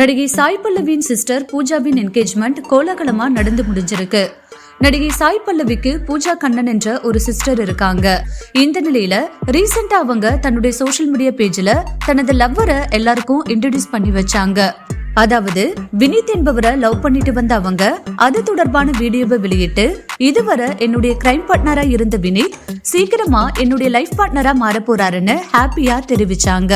நடிகை சாய் பல்லவியின் சிஸ்டர் பூஜாவின் என்கேஜ்மெண்ட் கோலாகலமா நடந்து முடிஞ்சிருக்கு. நடிகை சாய் பல்லவிக்கு பூஜா கண்ணன் என்ற ஒரு சிஸ்டர் இருக்காங்க. இந்த நிலையில ரீசெண்டா அவங்க தன்னுடைய சோஷியல் மீடியா பேஜ்ல தனது லவ்வரை எல்லாருக்கும் இன்ட்ரடியூஸ் பண்ணி வச்சாங்க. அதாவது வினித் என்பவரை லவ் பண்ணிட்டு வந்த அவங்க அது தொடர்பான வீடியோவை வெளியிட்டு இதுவரை என்னுடைய கிரைம் பார்ட்னரா இருந்த வினித் சீக்கிரமா என்னுடைய லைஃப் பார்ட்னரா மாற போறாருன்னு ஹாப்பியா தெரிவிச்சாங்க.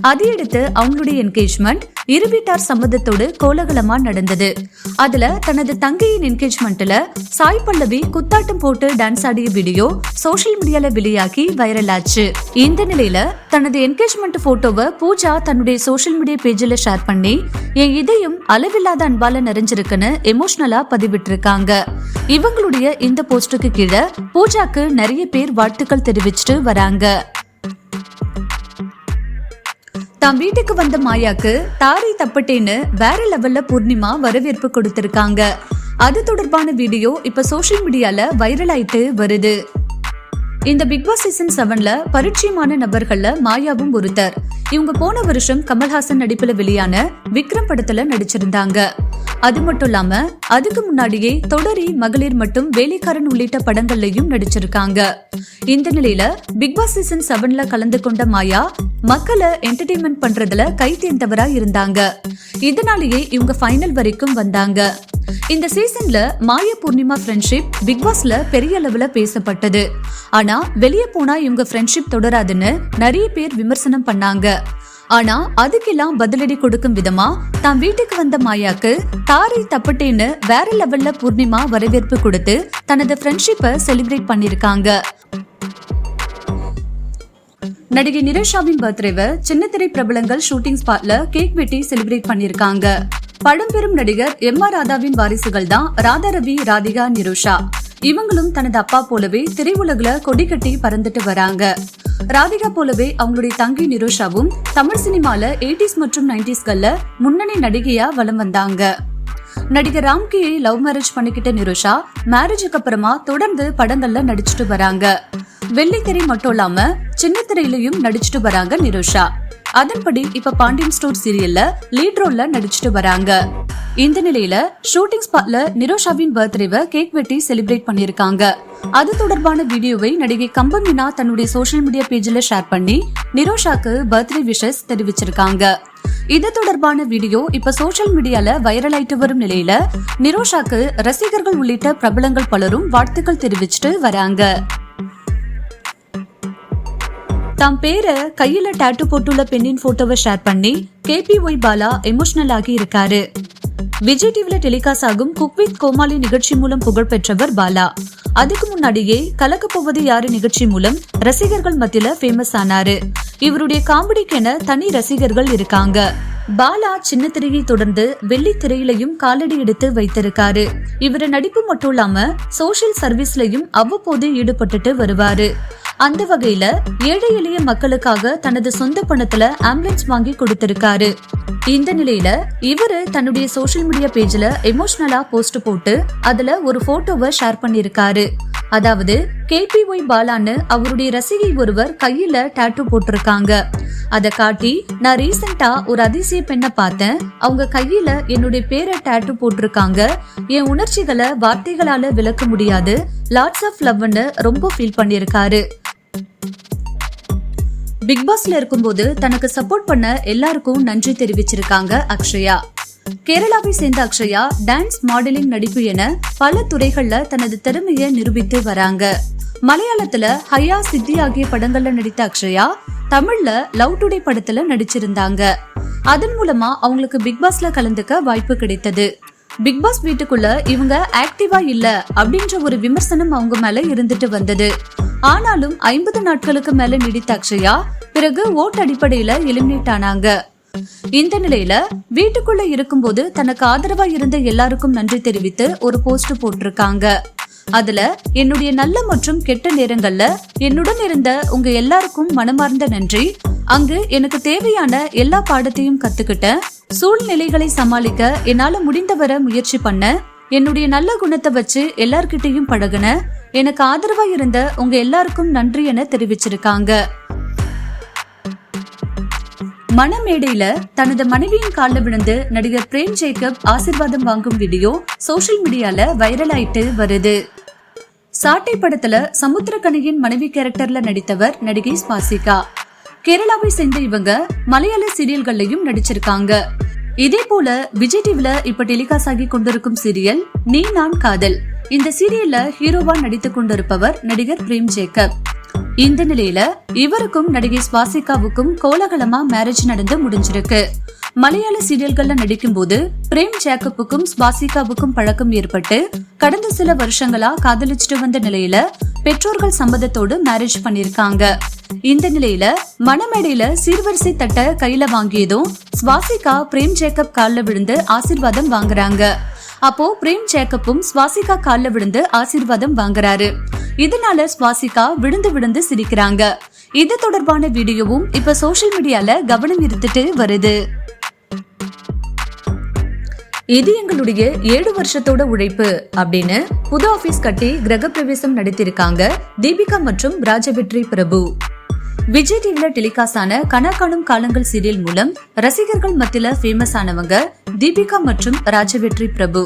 அதையடுத்து அவங்களுடைய என்கேஜ்மெண்ட் இரு வீட்டார் சம்மதத்தோடு கோலகலமா நடந்தது. அதுல தனது தங்கையின் என்கேஜ்மெண்ட்ல சாய் பல்லவி குத்தாட்டம் போட்டு டான்ஸ் ஆடிய வீடியோ சோஷியல் மீடியால வெளியாகி வைரல் ஆச்சு. இந்த நிலையில தனது என்கேஜ்மெண்ட் போட்டோவை பூஜா தன்னுடைய சோஷியல் மீடியா பேஜ்ல ஷேர் பண்ணி என் இதயம் அளவில்லாத அன்பால நிறைஞ்சிருக்குன்னு எமோஷனலா பதிவிட்டிருக்காங்க. இவங்களுடைய இந்த போஸ்டுக்கு கீழே பூஜாக்கு நிறைய பேர் வாழ்த்துக்கள் தெரிவிச்சுட்டு வராங்க. தான் வீட்டுக்கு வந்த மாயாக்கு தாரை தப்பட்டேன்னு வேற லெவல்ல பூர்ணிமா வரவேற்பு கொடுத்திருக்காங்க. அது தொடர்பான வீடியோ இப்ப சோஷியல் மீடியால வைரல் ஆயிட்டு வருது. இந்த பிக் பாஸ் சீசன் செவன்ல பரிச்சயமான நபர்கள்ல மாயாவும் ஒருத்தர். இவங்க போன வருஷம் கமல்ஹாசன் நடிப்புல வெளியான விக்ரம் படத்துல நடிச்சிருந்தாங்க. அது மட்டும் இல்லாம அதுக்கு முன்னாடியே தொடரி மகளிர் மற்றும் வேலைக்காரன் உள்ளிட்ட படங்கள்லயும் நடிச்சிருக்காங்க. இந்த நிலையில பிக் பாஸ் சீசன் செவன்ல கலந்து கொண்ட மாயா மக்களை என்டர்டைன்மெண்ட் பண்றதுல கை தேர்ந்தவரா இருந்தாங்க. இதனாலேயே இவங்க ஃபைனல் வரைக்கும் வந்தாங்க. இந்த சீசன்ல மாய பூர்ணிமா ஃப்ரெண்ட்ஷிப் பிக் பாஸ்ல பெரிய அளவுல பேசப்பட்டது. ஆனா வெளியே போனா இவங்க ஃப்ரெண்ட்ஷிப் தொடராதுன்னு நிறைய பேர் விமர்சனம் பண்ணாங்க. ஆனா அதுக்கெல்லாம் பதிலடி கொடுக்கும் விதமா தான் வீட்டுக்கு வந்த மாயாக்கு தாரை தப்பட்டேன்னு வேற லெவல்ல பூர்ணிமா வரவேற்பு கொடுத்து தனது ஃப்ரெண்ட்ஷிப்பை செலிப்ரேட் பண்ணிருக்காங்க. நடிகை நிரேஷாவின் பர்த்டேவை சின்னத்திரை பிரபலங்கள் ஷூட்டிங் ஸ்பாட்ல கேக் வெட்டி செலிப்ரேட் பண்ணிருக்காங்க. பழம்பெரும் நடிகர் எம் ஆர் ராதாவின் வாரிசுகள் தான் ராதா ரவி ராதிகா நிருஷா. இவங்களும் தனது அப்பா போலவே திரையுலகுல கொடி கட்டி பறந்துட்டு வராங்க. ராதிகா போலவே அவங்களுடைய தங்கை நிரோஷாவும் தமிழ் சினிமால எயிட்டிஸ் மற்றும் நைன்டிஸ்கள்ல முன்னணி நடிகையா வலம் வந்தாங்க. நடிகர் ராம்கியை லவ் மேரேஜ் பண்ணிக்கிட்ட நிருஷா மேரேஜுக்கு அப்புறமா தொடர்ந்து படங்கள்ல நடிச்சிட்டு வராங்க. வெள்ளித்திரை மட்டும் இல்லாம சின்ன திரையிலையும் நடிச்சிட்டு வராங்க நிருஷா. அதன்படி இப்ப பாண்டியன் ஸ்டோர் சீரியல்ல லீட் ரோல்ல நடிச்சிட்டு வராங்க. இந்த நிலையில ஷூட்டிங் ஸ்பாட்ல நிரோஷாவின் பர்த்டேவை கேக் வெட்டி செலிப்ரேட் பண்ணிருக்காங்க. அது தொடர்பான வீடியோவை நடிகை கம்பமினா தன்னுடைய சோஷியல் மீடியா பேஜ்ல ஷேர் பண்ணி நிரோஷாக்கு பர்த்டே விஷஸ் தெரிவிச்சிருக்காங்க. இது தொடர்பான வீடியோ இப்ப சோஷியல் மீடியால வைரல் ஆயிட்டு வரும் நிலையில நிரோஷாக்கு ரசிகர்கள் உள்ளிட்ட பிரபலங்கள் பலரும் வாழ்த்துக்கள் தெரிவிச்சிட்டு வராங்க. தாம் பேரை கையில டாட்டு போட்டுள்ள பெண்ணின் போட்டோவை ஷேர் பண்ணி கேபிஒய் பாலா எமோஷனல் ஆகி இருக்காரு. விஜய் டிவில டெலிகாஸ்ட் ஆகும் குக் வித் கோமாளி நிகழ்ச்சி மூலம் புகழ் பெற்றவர் பாலா. அதுக்கு முன்னாடியே கலக்க போவது யாரு நிகழ்ச்சி மூலம் ரசிகர்கள் மத்தியில ஃபேமஸ் ஆனாரு. இவருடைய காமெடிக்கென தனி ரசிகர்கள் இருக்காங்க. பாலா சின்ன திரையை தொடர்ந்து வெள்ளி திரையிலையும் காலடி எடுத்து வைத்திருக்காரு. இவர நடிப்பு மட்டும் இல்லாம சோசியல் சர்வீஸ்லயும் அவ்வப்போது ஈடுபட்டுட்டு வருவாரு. அந்த வகையில ஏழை எளிய மக்களுக்காக தனது சொந்த பணத்துல ஆம்புலன்ஸ் வாங்கி கொடுத்திருக்காரு. இந்த நிலையில இவரு தன்னுடைய சோஷியல் மீடியா பேஜ்ல எமோஷனலா போஸ்ட் போட்டு அதுல ஒரு போட்டோவை ஷேர் பண்ணிருக்காரு அதாவது கேபிஒய் பாலான்னு அவருடைய ரசிகை ஒருவர் கையில டாட்டூ போட்டிருக்காங்க. அத காட்டி நான் ரீசெண்டா ஒரு அதிசய பெண்ணை பார்த்தேன். அவங்க கையில என்னுடைய பேரை டாட்டூ போட்டிருக்காங்க. என் உணர்ச்சிகளை வார்த்தைகளால விளக்க முடியாது. லாட்ஸ் ஆஃப் லவ்னு ரொம்ப ஃபீல் பண்ணியிருக்காரு. பிக் பாஸ்ல இருக்கும்போது தனக்கு சப்போர்ட் பண்ண எல்லாருக்கும் நன்றி தெரிவிச்சிருக்காங்க அக்ஷயா. கேரளாவை சேர்ந்த அக்ஷயா டான்ஸ் மாடலிங் நடிப்பு என பல துறைகள்ல தனது திறமையை நிரூபித்து வராங்க. மலையாளத்துல ஹயா சித்தி ஆகிய படங்கள்ல நடித்த அக்ஷயா தமிழ்ல லவ் டுடே படத்துல நடிச்சிருந்தாங்க. அதன் மூலமா அவங்களுக்கு பிக் பாஸ்ல கலந்துக்க வாய்ப்பு கிடைத்தது. பிக் பாஸ் வீட்டுக்குள்ள இவங்க ஆக்டிவா இல்ல அப்படின்ற ஒரு விமர்சனம் அவங்க மேல இருந்துட்டு வந்தது. ஆனாலும் ஐம்பது நாட்களுக்கு மேல நீடித்த அக்ஷயா பிறகு ஓட் அடிப்படையில எலிமினேட் ஆனாங்க. இந்த நிலையில வீட்டுக்குள்ள இருக்கும்போது தனக்கு ஆதரவா இருந்த எல்லாருக்கும் நன்றி தெரிவித்து ஒரு போஸ்ட் போட்டிருக்காங்க. அதுல என்னுடைய நல்ல மற்றும் கெட்ட நேரங்கள்ல என்னுடன் இருந்த உங்க எல்லாருக்கும் மனமார்ந்த நன்றி. அங்கு எனக்கு தேவையான எல்லா பாடத்தையும் கத்துக்கிட்டேன். சூழ்நிலைகளை சமாளிக்க என்னால முடிந்தவரை முயற்சி பண்ண என்னுடைய நல்ல குணத்தை வச்சு எல்லார்கிட்டையும் பழகுன எனக்கு ஆதரவா இருந்த உங்க எல்லாருக்கும் நன்றி என தெரிவிச்சிருக்காங்க. மணமேடையில தனது மனைவியின் காலில் விழுந்து நடிகர் பிரேம் ஜேக்கப் ஆசிர்வாதம் வாங்கும் வீடியோ சோஷியல் மீடியால வைரல் ஆயிட்டு வருது. சாட்டை படத்துல சமுத்திரக்கணியின் மனைவி கேரக்டர்ல நடித்தவர் நடிகை ஸ்பாசிகா. கேரளாவை சேர்ந்த இவங்க மலையாள சீரியல்கள்லயும் நடிச்சிருக்காங்க. இதே போல விஜய் டிவில இப்ப டெலிகாஸ்ட் ஆகி கொண்டிருக்கும் சீரியல் நீ நான் காதல். இந்த சீரியல்ல ஹீரோவா நடித்துக் கொண்டிருப்பவர் நடிகர் பிரேம் ஜேக்கப். இந்த நிலையில இவருக்கும் நடிகை ஸ்வாசிகாவுக்கும் கோலகலமா மேரேஜ் நடந்து முடிஞ்சிருக்கு. மலையாள சீரியல்கள்ல நடிக்கும் போது பிரேம் ஜேக்கப்புக்கும் ஸ்வாசிகாவுக்கும் பழக்கம் ஏற்பட்டு கடந்த சில வருஷங்களா காதலிச்சுட்டு வந்த நிலையில பெற்றோர்கள் சம்மதத்தோடு மேரேஜ் பண்ணிருக்காங்க இந்த நிலையில மணமேடையில சீர்வரிசை தட்ட கையில வாங்கியதும் ஸ்வாசிகா பிரேம் ஜேக்கப் கால்ல விழுந்து ஆசிர்வாதம் வாங்குறாங்க. அப்போ பிரேம் ஜேக்கப்பும் ஸ்வாசிகா கால்ல விழுந்து ஆசீர்வாதம் வாங்குறாரு. இதனால ஸ்வாசிகா விழுந்து விழுந்து சிரிக்கிறாங்க. இது தொடர்பான வீடியோவும் இப்ப சோஷியல் மீடியால கவனம் இருந்துட்டு வருது. இது எங்களுடைய ஏழு வருஷத்தோட உழைப்பு அப்படின்னு புது ஆபீஸ் கட்டி கிரகப்பிரவேசம் நடத்திருக்காங்க தீபிகா மற்றும் ராஜவெற்றி பிரபு. விஜய் டிவில டெலிகாஸ்ட் ஆன கணக்காணும் காலங்கள் சீரியல் மூலம் ரசிகர்கள் மத்தியில ஃபேமஸ் ஆனவங்க தீபிகா மற்றும் ராஜவெற்றி பிரபு.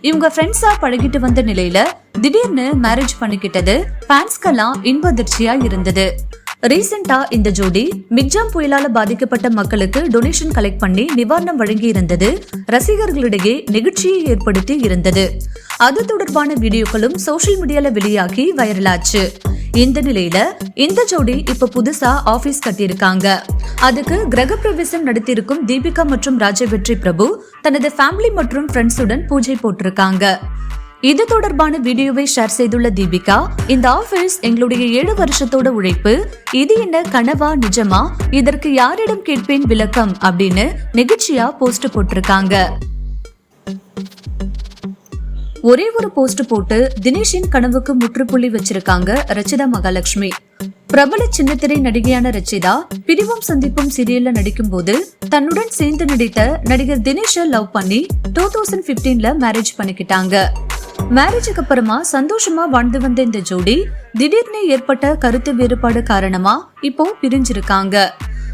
இவங்க ஃப்ரெண்ட்ஸா பழகிட்டு வந்த நிலையில திடீர்னு மேரேஜ் பண்ணிக்கிட்டது ஃபேன்ஸ்க்கெல்லாம் இன்ப அதிர்ச்சியா இருந்தது. ரீசெண்டா இந்த ஜோடி மிக்ஜாம் புயலால பாதிக்கப்பட்ட மக்களுக்கு டொனேஷன் கலெக்ட் பண்ணி நிவாரணம் வழங்கி இருந்தது ரசிகர்களிடையே நெகிழ்ச்சியை ஏற்படுத்தி இருந்தது. அது தொடர்பான வீடியோக்களும் சோஷியல் மீடியால வெளியாகி வைரலாச்சு. இந்த நிலையில இந்த ஜோடி இப்ப புதுசா ஆபீஸ் கட்டியிருக்காங்க. அதுக்கு கிரகப்பிரவேசம் நடத்தியிருக்கும் தீபிகா மற்றும் ராஜவெற்றி பிரபு தனது ஃபேமிலி மற்றும் ஃப்ரெண்ட்ஸுடன் பூஜை போட்டிருக்காங்க. இது தொடர்பான வீடியோவை ஷேர் செய்துள்ள தீபிகா இந்த ஆபீஸ் எங்களுடைய ஏழு வருஷத்தோட உழைப்பு இது என்ன கனவா நிஜமா இதற்கு யாரிடம் கேட்பேன் விளக்கம் அப்படின்னு நெகிழ்ச்சியா போஸ்ட் போட்டிருக்காங்க. ஒரே ஒரு போஸ்ட் போட்டு தினேஷின் கனவுக்கு முற்றுப்புள்ளி வச்சிருக்காங்க ரச்சிதா மகாலட்சுமி. பிரபல சின்னத்திரை நடிகையான ரச்சிதா பிரிவும் சந்திப்பும் சீரியல்ல நடிக்கும் போது தன்னுடன் சேர்ந்து நடித்த நடிகர் தினேஷ லவ் பண்ணி டூ தௌசண்ட் பிப்டீன்ல மேரேஜ் பண்ணிக்கிட்டாங்க. மேரேஜுக்கு அப்புறமா சந்தோஷமா வாழ்ந்து வந்த இந்த ஜோடி திடீர்னு ஏற்பட்ட கருத்து வேறுபாடு காரணமா இப்போ பிரிஞ்சிருக்காங்க.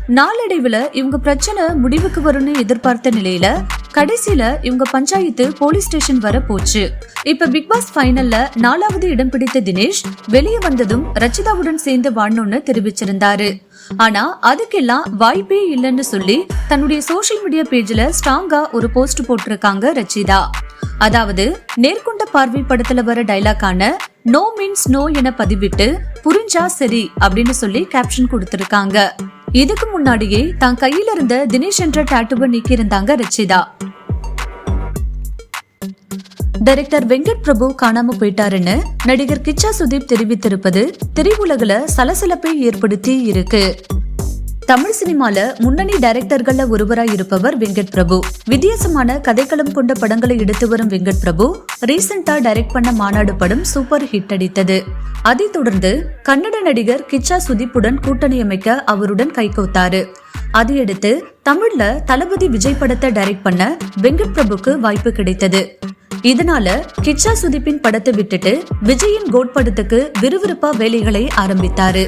நாளடைவுல இவங்க பிரச்சனை முடிவுக்கு வரும்னு எதிர்பார்த்த நிலையில கடைசியில இவங்க பஞ்சாயத்து போலீஸ் ஸ்டேஷன் வர போச்சு. இப்ப பிக் பாஸ் ஃபைனல்ல நாலாவது இடம் பிடித்த தினேஷ் வெளியே வந்ததும் ரச்சிதாவுடன் சேர்ந்து வாழணும்னு தெரிவிச்சிருந்தாரு. ஆனா அதுக்கெல்லாம் வாய்ப்பே இல்லைன்னு சொல்லி தன்னுடைய சோசியல் மீடியா பேஜ்ல ஸ்ட்ராங்கா ஒரு போஸ்ட் போட்டிருக்காங்க ரச்சிதா. அதாவது நேர்கொண்ட பார்வை படத்துல வர டைலாக்கான நோ மீன்ஸ் நோ என பதிவிட்டு புரிஞ்சா சரி அப்படின்னு சொல்லி கேப்ஷன் கொடுத்திருக்காங்க. இதுக்கு முன்னாடியே தான் கையில இருந்த தினேஷ் என்ற டாட்டுவை நீக்கி இருந்தாங்க ரச்சிதா. டைரக்டர் வெங்கட் பிரபு காணாம போயிட்டாருன்னு நடிகர் கிச்சா சுதீப் தெரிவித்திருப்பது திரையுலகில் சலசலப்பை ஏற்படுத்தி இருக்கு. தமிழ் சினிமால முன்னணி டைரக்டர்கள்ல ஒருவராய் இருப்பவர் வெங்கட் பிரபு. வித்தியாசமான கதைக்களம் கொண்ட படங்களை எடுத்து வரும் வெங்கட் பிரபு ரீசெண்டா டைரக்ட் பண்ண மாநாடு படம் சூப்பர் ஹிட் அடித்தது. அதைத் தொடர்ந்து கன்னட நடிகர் கிச்சா சுதீப்புடன் கூட்டணி அமைக்க அவருடன் கைகோத்தாரு. அதையடுத்து தமிழ்ல தளபதி விஜய் படத்தை டைரக்ட் பண்ண வெங்கட் பிரபுக்கு வாய்ப்பு கிடைத்தது. இதனால கிச்சா சுதீப்பின் படத்தை விட்டுட்டு விஜயின் கோட் படத்துக்கு விறுவிறுப்பா வேலைகளை ஆரம்பித்தாரு.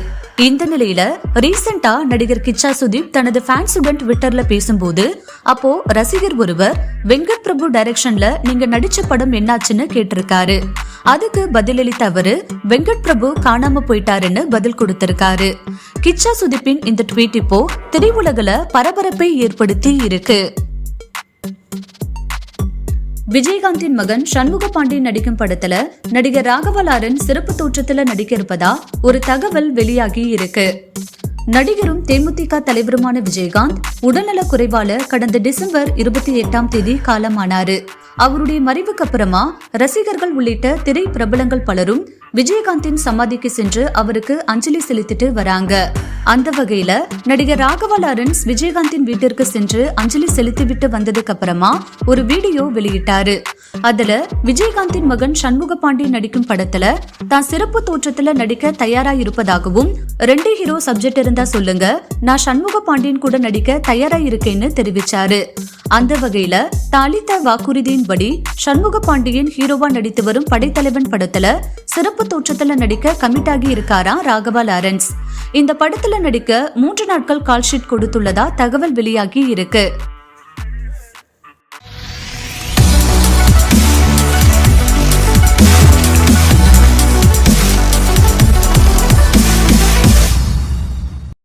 இந்த நிலையில ரீசெண்டா நடிகர் கிச்சா சுதீப் தனது ஃபேன்ஸுடன் ட்விட்டர்ல பேசும்போது அப்போ ரசிகர் ஒருவர் வெங்கட் பிரபு டைரக்ஷன்ல நீங்க நடிச்ச படம் என்னாச்சுன்னு கேட்டிருக்காரு. அதுக்கு பதிலளித்த அவரு வெங்கட் பிரபு காணாம போயிட்டாருன்னு பதில் கொடுத்திருக்காரு. கிச்சா சுதிப்பின் இந்த ட்வீட் இப்போ திரையுலகில பரபரப்பை ஏற்படுத்தி இருக்கு. விஜயகாந்தின் மகன் சண்முக பாண்டியன் நடிக்கும் படத்துல நடிகர் ராகவலாரன் சிறப்பு தோற்றத்துல நடிக்க இருப்பதா ஒரு தகவல் வெளியாகி இருக்கு. நடிகரும் தேமுதிக தலைவருமான விஜயகாந்த் உடல்நல குறைவால கடந்த டிசம்பர் இருபத்தி எட்டாம் தேதி காலமானாரு. அவருடைய மறைவுக்கு அப்புறமா ரசிகர்கள் உள்ளிட்ட திரை பிரபலங்கள் பலரும் விஜயகாந்தின் சமாதிக்கு சென்று அவருக்கு அஞ்சலி செலுத்திட்டு வராங்க. அந்த வகையில நடிகர் ராகவா லாரன்ஸ் விஜயகாந்தின் வீட்டிற்கு சென்று அஞ்சலி செலுத்திவிட்டு வந்ததுக்கு அப்புறமா ஒரு வீடியோ வெளியிட்டாரு. அதுல விஜயகாந்தின் மகன் சண்முக பாண்டியன் நடிக்கும் படத்துல தான் சிறப்பு தோற்றத்துல நடிக்க தயாரா இருப்பதாகவும் ரெண்டு ஹீரோ சப்ஜெக்ட் இருந்தா சொல்லுங்க நான் சண்முக பாண்டியன் கூட நடிக்க தயாரா இருக்கேன்னு தெரிவிச்சாரு. அந்த வகையில தாளித்த வாக்குறுதியின்படி சண்முக பாண்டியன் ஹீரோவா நடித்து வரும் படைத்தலைவன் படத்துல சிறப்பு தோற்றத்துல நடிக்க கமிட் ஆகி இருக்காரா ராகவா லாரன்ஸ் இந்த படத்துல நடிக்க மூன்று நாட்கள் கால்ஷீட் கொடுத்துள்ளதா தகவல் வெளியாகி இருக்கு.